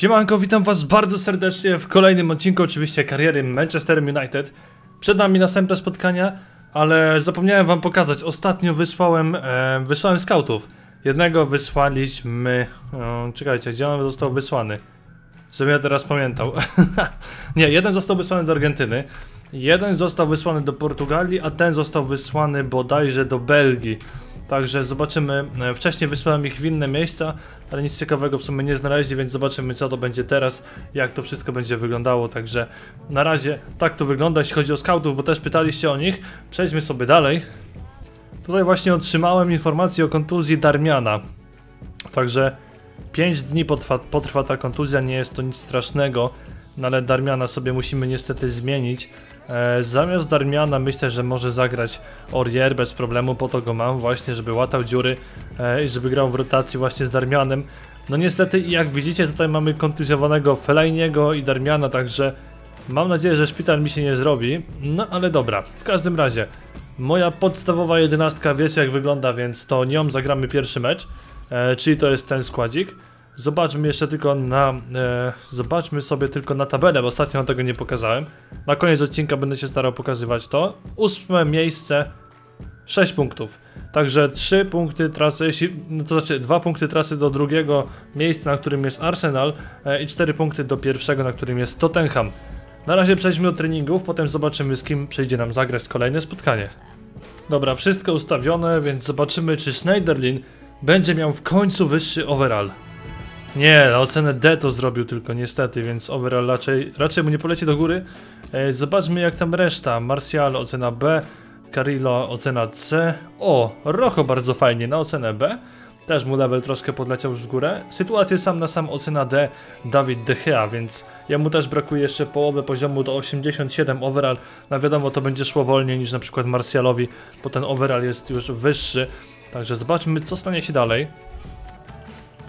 Siemanko, witam was bardzo serdecznie w kolejnym odcinku oczywiście kariery Manchester United. Przed nami następne spotkania, ale zapomniałem wam pokazać, ostatnio wysłałem, e, wysłałem scoutów. Jednego wysłaliśmy, e, czekajcie, gdzie on został wysłany? Żebym ja teraz pamiętał. Nie, jeden został wysłany do Argentyny, jeden został wysłany do Portugalii, a ten został wysłany bodajże do Belgii. Także zobaczymy. E, Wcześniej wysłałem ich w inne miejsca, ale nic ciekawego w sumie nie znaleźli, więc zobaczymy co to będzie teraz, jak to wszystko będzie wyglądało. Także na razie tak to wygląda, jeśli chodzi o scoutów, bo też pytaliście o nich. Przejdźmy sobie dalej. Tutaj właśnie otrzymałem informację o kontuzji Darmiana. Także 5 dni potrwa, potrwa ta kontuzja, nie jest to nic strasznego, no ale Darmiana sobie musimy niestety zmienić. E, zamiast Darmiana myślę, że może zagrać Orier bez problemu, po to go mam właśnie, żeby łatał dziury e, i żeby grał w rotacji właśnie z Darmianem. No niestety jak widzicie tutaj mamy kontuzjowanego Felajniego i Darmiana, także mam nadzieję, że szpital mi się nie zrobi. No ale dobra, w każdym razie moja podstawowa jedenastka wiecie jak wygląda, więc to nią zagramy pierwszy mecz, e, czyli to jest ten składzik. Zobaczmy jeszcze tylko na. E, zobaczmy sobie tylko na tabelę, bo ostatnio tego nie pokazałem. Na koniec odcinka będę się starał pokazywać to. Ósme miejsce, 6 punktów. Także 3 punkty trasy, jeśli, no to znaczy 2 punkty trasy do drugiego miejsca, na którym jest Arsenal e, i 4 punkty do pierwszego, na którym jest Tottenham. Na razie przejdźmy do treningów, potem zobaczymy z kim przyjdzie nam zagrać kolejne spotkanie. Dobra, wszystko ustawione, więc zobaczymy czy Schneiderlin będzie miał w końcu wyższy overall. Nie, ocenę D to zrobił tylko niestety, więc overall raczej, raczej mu nie poleci do góry. E, zobaczmy jak tam reszta. Martial ocena B, Carillo ocena C. O, Rocho bardzo fajnie na ocenę B. Też mu level troszkę podleciał już w górę. Sytuację sam na sam ocena D Dawid De Gea, więc jemu też brakuje jeszcze połowy poziomu do 87 overall. No wiadomo, to będzie szło wolniej niż na przykład Martialowi, bo ten overall jest już wyższy. Także zobaczmy co stanie się dalej.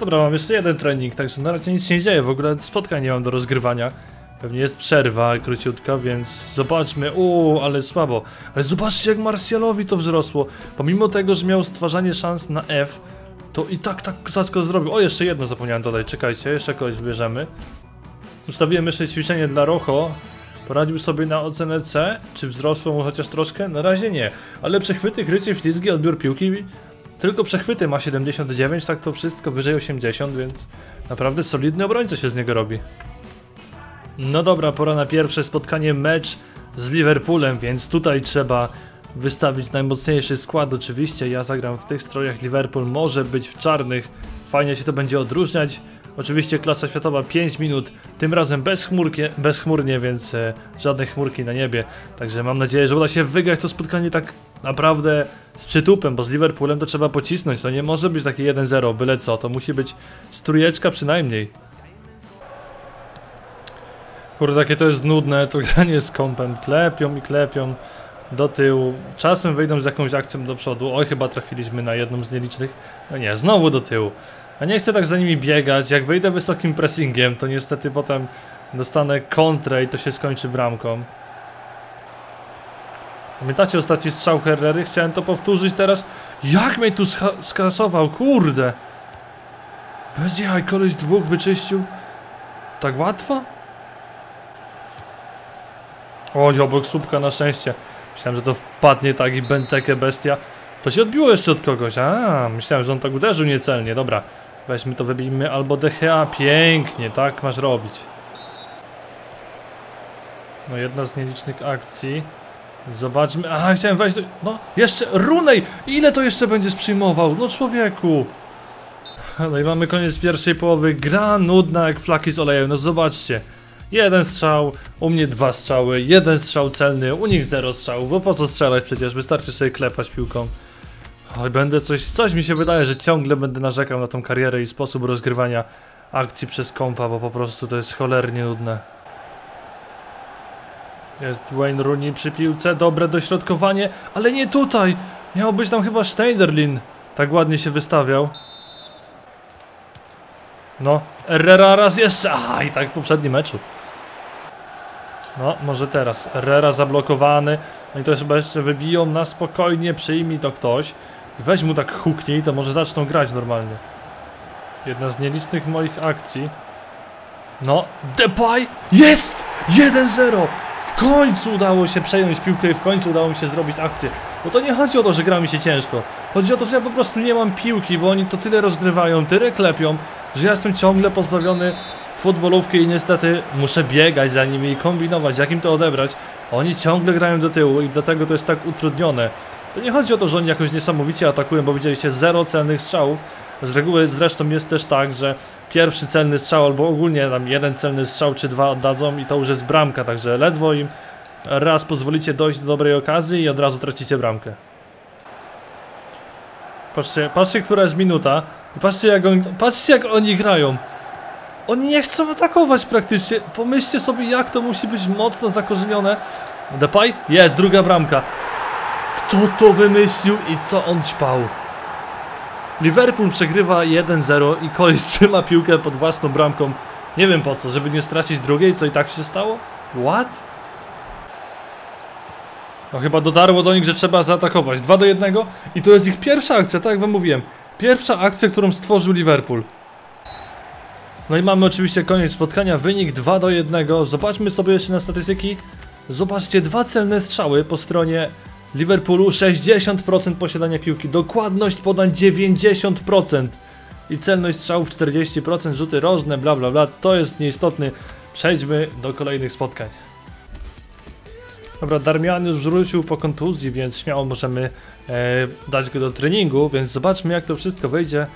Dobra, mam jeszcze jeden trening, także na razie nic się nie dzieje, w ogóle spotkań nie mam do rozgrywania. Pewnie jest przerwa króciutka, więc zobaczmy. Uuu, ale słabo. Ale zobaczcie jak Marsjalowi to wzrosło. Pomimo tego, że miał stwarzanie szans na F, to i tak tak kozacko zrobił. O, jeszcze jedno zapomniałem dodać, czekajcie, jeszcze kogoś wybierzemy. Ustawiłem jeszcze ćwiczenie dla Rocho. Poradził sobie na ocenę C. Czy wzrosło mu chociaż troszkę? Na razie nie. Ale przechwyty, krycie, ślizgi, odbiór piłki tylko przechwyty ma 79, tak to wszystko wyżej 80, więc naprawdę solidny obrońca się z niego robi. No dobra, pora na pierwsze spotkanie, mecz z Liverpoolem, więc tutaj trzeba wystawić najmocniejszy skład. Oczywiście ja zagram w tych strojach, Liverpool może być w czarnych, fajnie się to będzie odróżniać. Oczywiście klasa światowa 5 minut, tym razem bez chmurki, bezchmurnie, więc e, żadnej chmurki na niebie. Także mam nadzieję, że uda się wygrać to spotkanie tak naprawdę z przytupem, bo z Liverpoolem to trzeba pocisnąć. To nie może być takie 1-0, byle co. To musi być strójeczka przynajmniej. Kurde, takie to jest nudne, to granie z kompem. Klepią i klepią do tyłu. Czasem wejdą z jakąś akcją do przodu. Oj, chyba trafiliśmy na jedną z nielicznych. No nie, znowu do tyłu. A nie chcę tak za nimi biegać. Jak wyjdę wysokim pressingiem, to niestety potem dostanę kontrę i to się skończy bramką. Pamiętacie ostatni strzał Herrery? Chciałem to powtórzyć teraz. Jak mnie tu skasował, kurde! Bez jaj, koleś dwóch wyczyścił. Tak łatwo? Oj, obok słupka na szczęście. Myślałem, że to wpadnie tak i Benteke bestia. To się odbiło jeszcze od kogoś. A, myślałem, że on tak uderzył niecelnie. Dobra, weźmy to, wybijmy albo DHA. Pięknie, tak masz robić. No jedna z nielicznych akcji. Zobaczmy. Aha, chciałem wejść do... No, jeszcze Runej! Ile to jeszcze będziesz przyjmował? No człowieku! No i mamy koniec pierwszej połowy. Gra nudna jak flaki z olejem. No zobaczcie. Jeden strzał, u mnie dwa strzały, jeden strzał celny, u nich zero strzałów, bo po co strzelać przecież, wystarczy sobie klepać piłką. Oj, będę coś, coś mi się wydaje, że ciągle będę narzekał na tą karierę i sposób rozgrywania akcji przez kompa, bo po prostu to jest cholernie nudne. Jest Wayne Rooney przy piłce, dobre dośrodkowanie, ale nie tutaj! Miał być tam chyba Schneiderlin. Tak ładnie się wystawiał. No, Herrera raz jeszcze. Aha, i tak w poprzednim meczu. No, może teraz. Herrera zablokowany. No i to chyba jeszcze wybiją na spokojnie, przyjmij to ktoś. Weź mu tak huknij, to może zaczną grać normalnie. Jedna z nielicznych moich akcji. No, Depay! Jest! 1-0! W końcu udało się przejąć piłkę i w końcu udało mi się zrobić akcję. Bo to nie chodzi o to, że gra mi się ciężko. Chodzi o to, że ja po prostu nie mam piłki, bo oni to tyle rozgrywają, tyle klepią, że ja jestem ciągle pozbawiony futbolówki i niestety muszę biegać za nimi i kombinować, jak im to odebrać. Oni ciągle grają do tyłu i dlatego to jest tak utrudnione. To nie chodzi o to, że oni jakoś niesamowicie atakują, bo widzieliście zero celnych strzałów. Z reguły zresztą jest też tak, że pierwszy celny strzał albo ogólnie tam jeden celny strzał czy dwa oddadzą i to już jest bramka, także ledwo im raz pozwolicie dojść do dobrej okazji i od razu tracicie bramkę. Patrzcie, patrzcie, która jest minuta. I patrzcie jak, oni, patrzcie jak oni grają. Oni nie chcą atakować praktycznie. Pomyślcie sobie jak to musi być mocno zakorzenione. Depay? Jest, druga bramka. Kto to wymyślił i co on ćpał? Liverpool przegrywa 1-0 i koleś trzyma piłkę pod własną bramką. Nie wiem po co, żeby nie stracić drugiej, co i tak się stało? What? No chyba dotarło do nich, że trzeba zaatakować. 2 do 1 i to jest ich pierwsza akcja, tak jak wam mówiłem. Pierwsza akcja, którą stworzył Liverpool. No i mamy oczywiście koniec spotkania, wynik 2 do 1. Zobaczmy sobie jeszcze na statystyki. Zobaczcie, dwa celne strzały po stronie Liverpoolu, 60% posiadania piłki, dokładność podań 90% i celność strzałów 40%, rzuty rożne, bla bla bla, to jest nieistotny. Przejdźmy do kolejnych spotkań. Dobra, Darmian już wrócił po kontuzji, więc śmiało możemy e, dać go do treningu, więc zobaczmy jak to wszystko wyjdzie.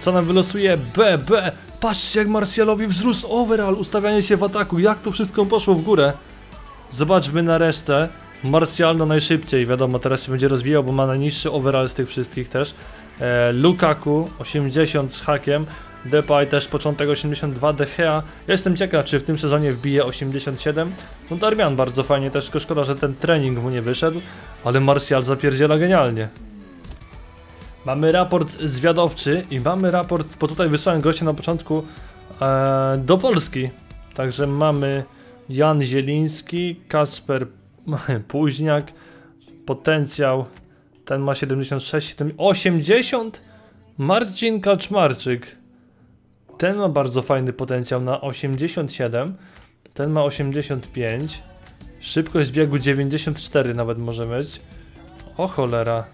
Co nam wylosuje? B, B. Patrzcie jak Marsjalowi wzrósł overall, ustawianie się w ataku, jak to wszystko poszło w górę. Zobaczmy na resztę. Martial no najszybciej, wiadomo, teraz się będzie rozwijał, bo ma najniższy overall z tych wszystkich też. E, Lukaku 80 z hakiem. Depay też początek 82, De Gea. Jestem ciekaw, czy w tym sezonie wbije 87. No Darmian bardzo fajnie, też tylko szkoda, że ten trening mu nie wyszedł, ale Martial zapierdziela genialnie. Mamy raport zwiadowczy i mamy raport, bo tutaj wysłałem gościa na początku e, do Polski. Także mamy Jan Zieliński, Kasper Późniak, potencjał, ten ma 76, 80, Marcin Kaczmarczyk, ten ma bardzo fajny potencjał na 87, ten ma 85, szybkość biegu 94 nawet może mieć, o cholera,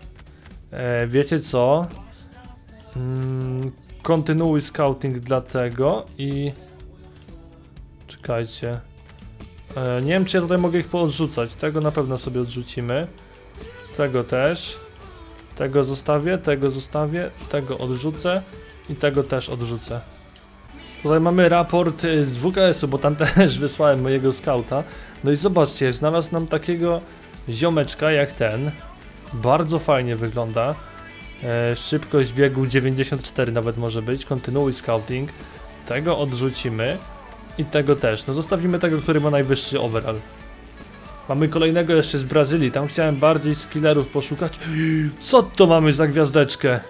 e, wiecie co, mm, kontynuuj scouting dlatego i czekajcie, E, nie wiem, czy ja tutaj mogę ich poodrzucać. Tego na pewno sobie odrzucimy. Tego też. Tego zostawię, tego zostawię, tego odrzucę i tego też odrzucę. Tutaj mamy raport z WKS-u, bo tam też wysłałem mojego skauta. No i zobaczcie, znalazł nam takiego ziomeczka jak ten. Bardzo fajnie wygląda. E, szybkość biegu 94 nawet może być. Kontynuuj scouting. Tego odrzucimy. I tego też. No zostawimy tego, który ma najwyższy overall. Mamy kolejnego jeszcze z Brazylii. Tam chciałem bardziej skillerów poszukać. Co to mamy za gwiazdeczkę?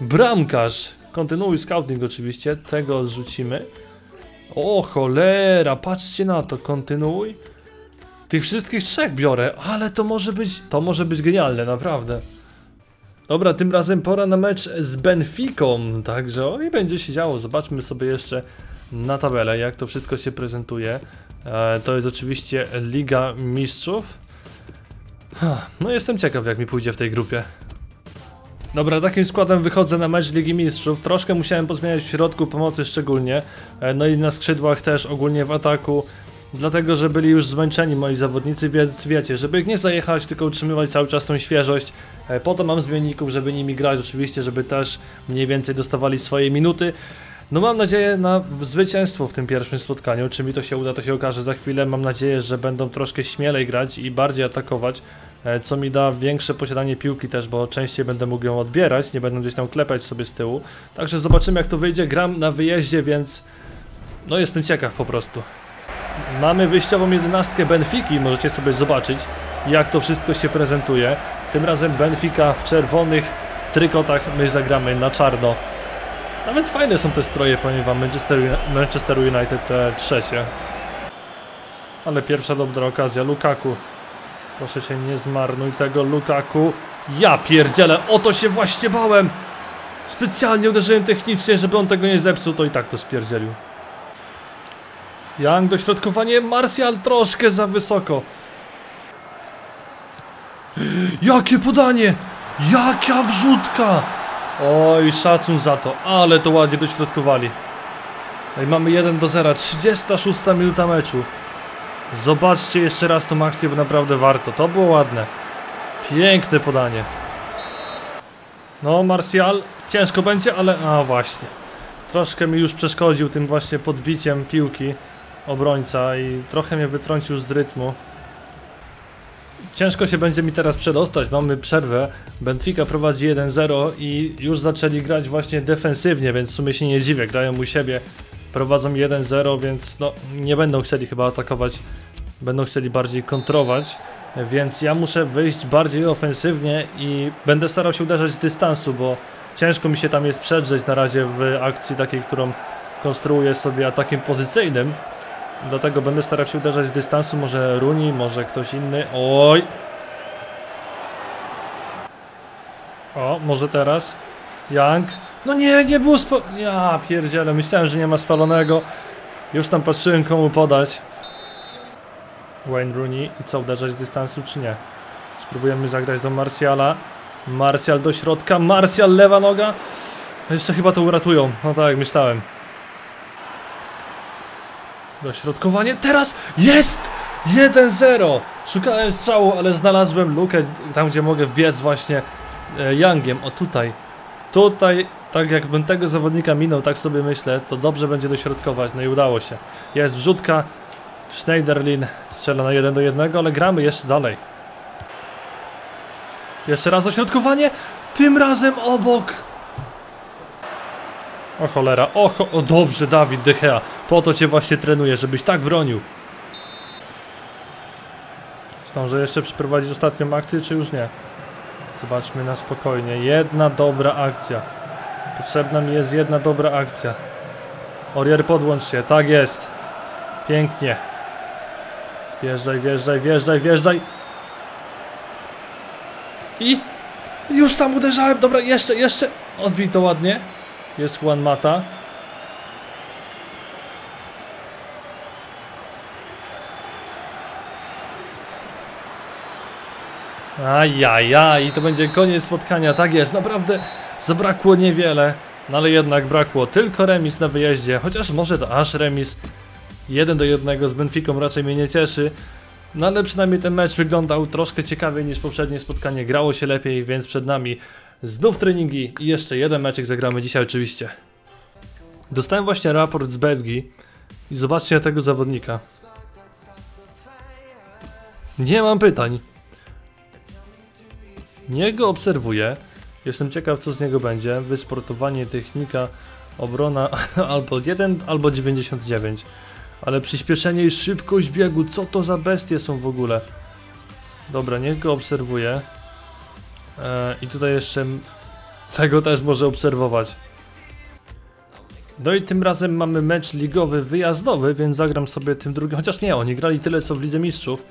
Bramkarz. Kontynuuj scouting oczywiście. Tego odrzucimy. O cholera, patrzcie na to. Kontynuuj. Tych wszystkich trzech biorę, ale to może być, to może być genialne, naprawdę. Dobra, tym razem pora na mecz z Benficą, także o i będzie się działo. Zobaczmy sobie jeszcze na tabelę, jak to wszystko się prezentuje. E, to jest oczywiście Liga Mistrzów. No jestem ciekaw jak mi pójdzie w tej grupie. Dobra, takim składem wychodzę na mecz Ligi Mistrzów. Troszkę musiałem pozmieniać w środku pomocy szczególnie. E, no i na skrzydłach też, ogólnie w ataku. Dlatego, że byli już zmęczeni moi zawodnicy, więc wiecie, żeby ich nie zajechać, tylko utrzymywać cały czas tą świeżość. E, po to mam zmienników, żeby nimi grać oczywiście, żeby też mniej więcej dostawali swoje minuty. No mam nadzieję na zwycięstwo w tym pierwszym spotkaniu. Czy mi to się uda, to się okaże za chwilę. Mam nadzieję, że będą troszkę śmielej grać i bardziej atakować, e, co mi da większe posiadanie piłki też, bo częściej będę mógł ją odbierać, nie będę gdzieś tam klepać sobie z tyłu. Także zobaczymy jak to wyjdzie. Gram na wyjeździe, więc no jestem ciekaw po prostu. Mamy wyjściową jedenastkę Benfiki, możecie sobie zobaczyć jak to wszystko się prezentuje. Tym razem Benfica w czerwonych trykotach, my zagramy na czarno. Nawet fajne są te stroje, powiem wam, Manchester, United te trzecie. Ale pierwsza dobra okazja, Lukaku. Proszę cię, nie zmarnuj tego Lukaku. Ja pierdzielę, o to się właśnie bałem! Specjalnie uderzyłem technicznie, żeby on tego nie zepsuł, to i tak to spierdzielił. Young dośrodkowanie, Martial troszkę za wysoko. Jakie podanie! Jaka wrzutka! Oj, szacun za to, ale to ładnie dośrodkowali. I mamy 1 do 0, 36 minuta meczu. Zobaczcie jeszcze raz tą akcję, bo naprawdę warto. To było ładne. Piękne podanie. No, Martial, ciężko będzie, ale... A, właśnie. Troszkę mi już przeszkodził tym właśnie podbiciem piłki obrońca i trochę mnie wytrącił z rytmu. Ciężko się będzie mi teraz przedostać, mamy przerwę. Benfica prowadzi 1-0 i już zaczęli grać właśnie defensywnie, więc w sumie się nie dziwię, grają u siebie. Prowadzą 1-0, więc no, nie będą chcieli chyba atakować, będą chcieli bardziej kontrować. Więc ja muszę wyjść bardziej ofensywnie i będę starał się uderzać z dystansu, bo ciężko mi się tam jest przedrzeć na razie w akcji takiej, którą konstruuję sobie atakiem pozycyjnym. Dlatego będę starał się uderzać z dystansu, może Runi, może ktoś inny. Oj! O, może teraz. Young. No nie, nie było spo... Ja pierdzielę, myślałem, że nie ma spalonego. Już tam patrzyłem komu podać. Wayne Rooney. I co, uderzać z dystansu czy nie? Spróbujemy zagrać do Martiala. Martial do środka. Martial, lewa noga. Jeszcze chyba to uratują. No tak, myślałem. Dośrodkowanie. Teraz jest! 1-0! Szukałem strzału, ale znalazłem lukę tam, gdzie mogę wbiec właśnie e, Youngiem. O tutaj. Tutaj, tak jakbym tego zawodnika minął, tak sobie myślę, to dobrze będzie dośrodkować. No i udało się. Jest wrzutka. Schneiderlin strzela na 1 do 1, ale gramy jeszcze dalej. Jeszcze raz dośrodkowanie. Tym razem obok. O cholera, o, cho o dobrze Dawid De Gea, po to cię właśnie trenuję, żebyś tak bronił. Zdążę jeszcze przeprowadzić ostatnią akcję, czy już nie? Zobaczmy na spokojnie, jedna dobra akcja. Potrzebna mi jest jedna dobra akcja. Orier podłącz się, tak jest. Pięknie. Wjeżdżaj, wjeżdżaj, wjeżdżaj, wjeżdżaj. I już tam uderzałem, dobra, jeszcze, jeszcze. Odbij to ładnie. Jest Juan Mata. Ajajaj, i to będzie koniec spotkania, tak jest, naprawdę zabrakło niewiele, no ale jednak brakło tylko remis na wyjeździe, chociaż może to aż remis. Jeden do jednego z Benficą raczej mnie nie cieszy, no ale przynajmniej ten mecz wyglądał troszkę ciekawiej niż poprzednie spotkanie, grało się lepiej, więc przed nami Znów treningi i jeszcze jeden meczek zagramy dzisiaj oczywiście. Dostałem właśnie raport z Belgii i zobaczcie tego zawodnika. Nie mam pytań. Nie go obserwuję. Jestem ciekaw co z niego będzie. Wysportowanie, technika, obrona albo 1, albo 99. Ale przyspieszenie i szybkość biegu, co to za bestie są w ogóle? Dobra, niech go obserwuję. E, I tutaj jeszcze tego też może obserwować. No i tym razem mamy mecz ligowy wyjazdowy, więc zagram sobie tym drugim. Chociaż nie, oni grali tyle co w Lidze Mistrzów,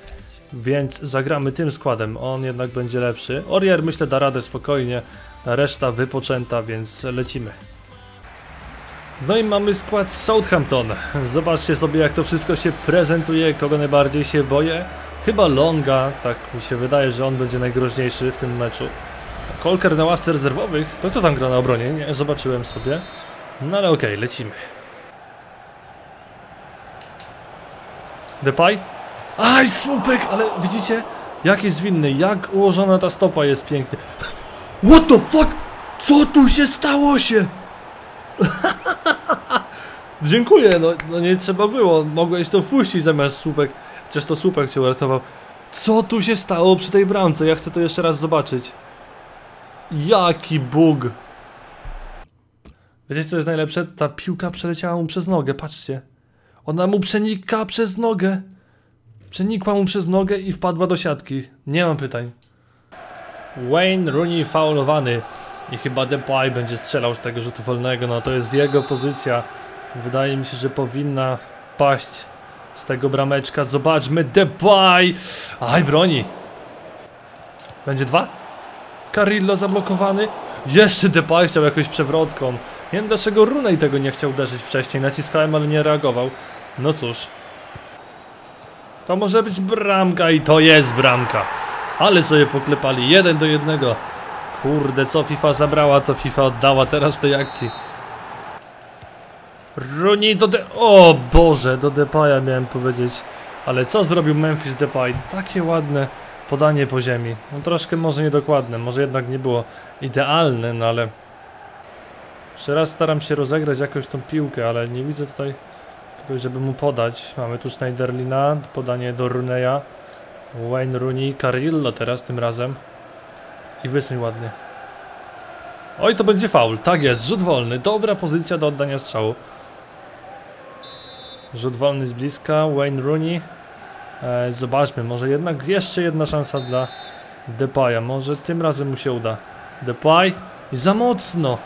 więc zagramy tym składem. On jednak będzie lepszy. Orier myślę da radę spokojnie, reszta wypoczęta, więc lecimy. No i mamy skład Southampton. Zobaczcie sobie jak to wszystko się prezentuje, kogo najbardziej się boję. Chyba Longa, tak mi się wydaje, że on będzie najgroźniejszy w tym meczu. Kolker na ławce rezerwowych, to kto tam gra na obronie? Nie, zobaczyłem sobie. No ale okej, okay, lecimy. Depay? Aj, słupek, ale widzicie? Jak jest zwinny, jak ułożona ta stopa jest pięknie. What the fuck? Co tu się stało się? Dziękuję, no, no nie trzeba było. Mogłeś to wpuścić zamiast słupek. Chociaż to słupek cię uratował. Co tu się stało przy tej bramce? Ja chcę to jeszcze raz zobaczyć. Jaki bug. Wiecie co jest najlepsze? Ta piłka przeleciała mu przez nogę, patrzcie. Ona mu przenika przez nogę. Przenikła mu przez nogę i wpadła do siatki. Nie mam pytań. Wayne Rooney faulowany. I chyba Depay będzie strzelał z tego rzutu wolnego. No to jest jego pozycja. Wydaje mi się, że powinna paść z tego brameczka. Zobaczmy, Depay! Aj, broni. Będzie dwa? Carillo zablokowany. Jeszcze Depay chciał jakąś przewrotką. Nie wiem dlaczego Runej tego nie chciał uderzyć wcześniej. Naciskałem, ale nie reagował. No cóż. To może być bramka i to jest bramka. Ale sobie poklepali jeden do jednego. Kurde, co FIFA zabrała, to FIFA oddała teraz w tej akcji. Rooney do de... O Boże, do Depaya miałem powiedzieć. Ale co zrobił Memphis Depay? Takie ładne podanie po ziemi. No troszkę może niedokładne, może jednak nie było idealne, no ale... Jeszcze raz staram się rozegrać jakoś tą piłkę, ale nie widzę tutaj kogoś, żeby mu podać. Mamy tu Schneiderlina, podanie do Runeya. Wayne Rooney, Carillo teraz tym razem. I wysuń ładnie. Oj, to będzie faul. Tak jest, rzut wolny. Dobra pozycja do oddania strzału. Rzut wolny z bliska. Wayne Rooney. E, zobaczmy, może jednak jeszcze jedna szansa dla Depaya. Może tym razem mu się uda. Depay. I za mocno.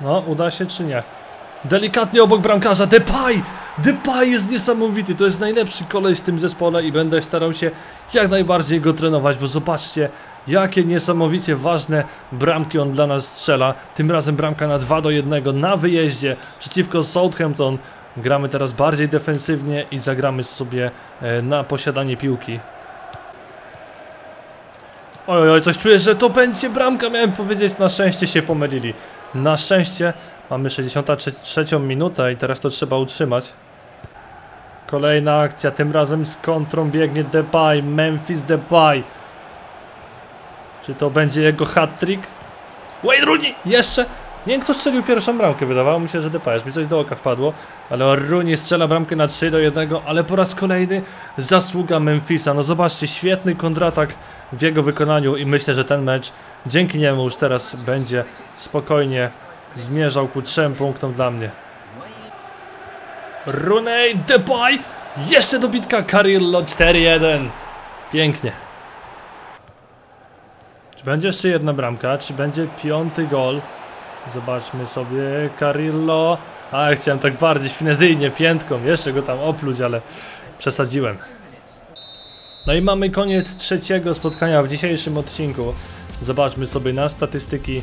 No, uda się czy nie? Delikatnie obok bramkarza. Depay! Depay jest niesamowity. To jest najlepszy koleś w tym zespole i będę starał się jak najbardziej go trenować, bo zobaczcie, jakie niesamowicie ważne bramki on dla nas strzela. Tym razem bramka na 2 do 1 na wyjeździe przeciwko Southampton. Gramy teraz bardziej defensywnie i zagramy sobie e, na posiadanie piłki. Oj, oj, coś czuję, że to będzie bramka, miałem powiedzieć, na szczęście się pomylili. Na szczęście mamy 63 minutę i teraz to trzeba utrzymać. Kolejna akcja, tym razem z kontrą biegnie Depay, Memphis Depay. Czy to będzie jego hat-trick? Wayne Rooney! Jeszcze! Nie wiem kto strzelił pierwszą bramkę, wydawało mi się, że Depay, mi coś do oka wpadło. Ale Rooney strzela bramkę na 3 do 1, ale po raz kolejny zasługa Memphisa. No zobaczcie, świetny kontratak w jego wykonaniu i myślę, że ten mecz dzięki niemu już teraz będzie spokojnie zmierzał ku trzem punktom dla mnie. Rooney, Depay, jeszcze dobitka Carillo 4-1. Pięknie. Czy będzie jeszcze jedna bramka? Czy będzie piąty gol? Zobaczmy sobie. Carillo. A, chciałem tak bardziej finezyjnie, piętką. Jeszcze go tam opluć, ale przesadziłem. No i mamy koniec trzeciego spotkania w dzisiejszym odcinku. Zobaczmy sobie na statystyki.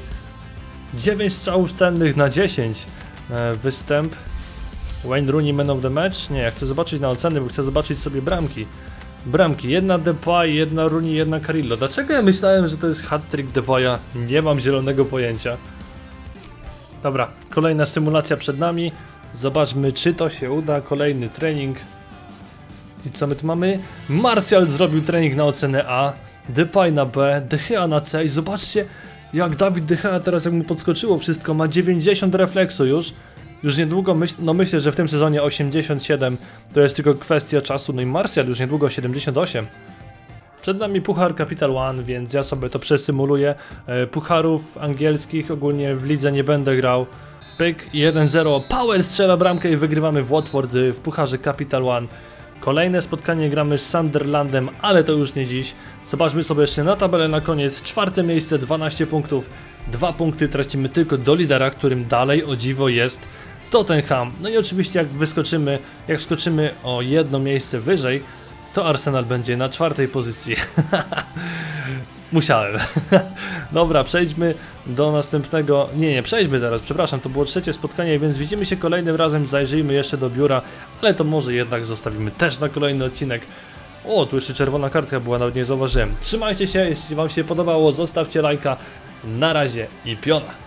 9 strzałów cennych na 10. E, Występ. Wayne Rooney man of the match? Nie, ja chcę zobaczyć na oceny, bo chcę zobaczyć sobie bramki. Bramki, jedna Depay, jedna Rooney, jedna Carillo. Dlaczego ja myślałem, że to jest hat-trick Depaya? Nie mam zielonego pojęcia. Dobra, kolejna symulacja przed nami. Zobaczmy, czy to się uda. Kolejny trening. I co my tu mamy? Martial zrobił trening na ocenę A, Depay na B, De na C i zobaczcie, jak Dawid De teraz jak mu podskoczyło wszystko, ma 90 refleksu już. Już niedługo, myśl, no myślę, że w tym sezonie 87 to jest tylko kwestia czasu, no i Martial już niedługo 78. Przed nami Puchar Capital One, więc ja sobie to przesymuluję. E, Pucharów angielskich ogólnie w lidze nie będę grał. Pyk 1-0, Power strzela bramkę i wygrywamy w Watford w Pucharze Capital One. Kolejne spotkanie gramy z Sunderlandem, ale to już nie dziś. Zobaczmy sobie jeszcze na tabelę na koniec. Czwarte miejsce, 12 punktów. Dwa punkty tracimy tylko do lidera, którym dalej o dziwo jest Tottenham. No i oczywiście jak wyskoczymy, jak skoczymy o jedno miejsce wyżej, to Arsenal będzie na czwartej pozycji. Musiałem. Dobra, przejdźmy do następnego. Nie, nie, przejdźmy teraz, przepraszam, to było trzecie spotkanie, więc widzimy się kolejnym razem. Zajrzyjmy jeszcze do biura, ale to może jednak zostawimy też na kolejny odcinek. O, tu jeszcze czerwona kartka była, nawet nie zauważyłem. Trzymajcie się, jeśli Wam się podobało, zostawcie lajka. Na razie i piona.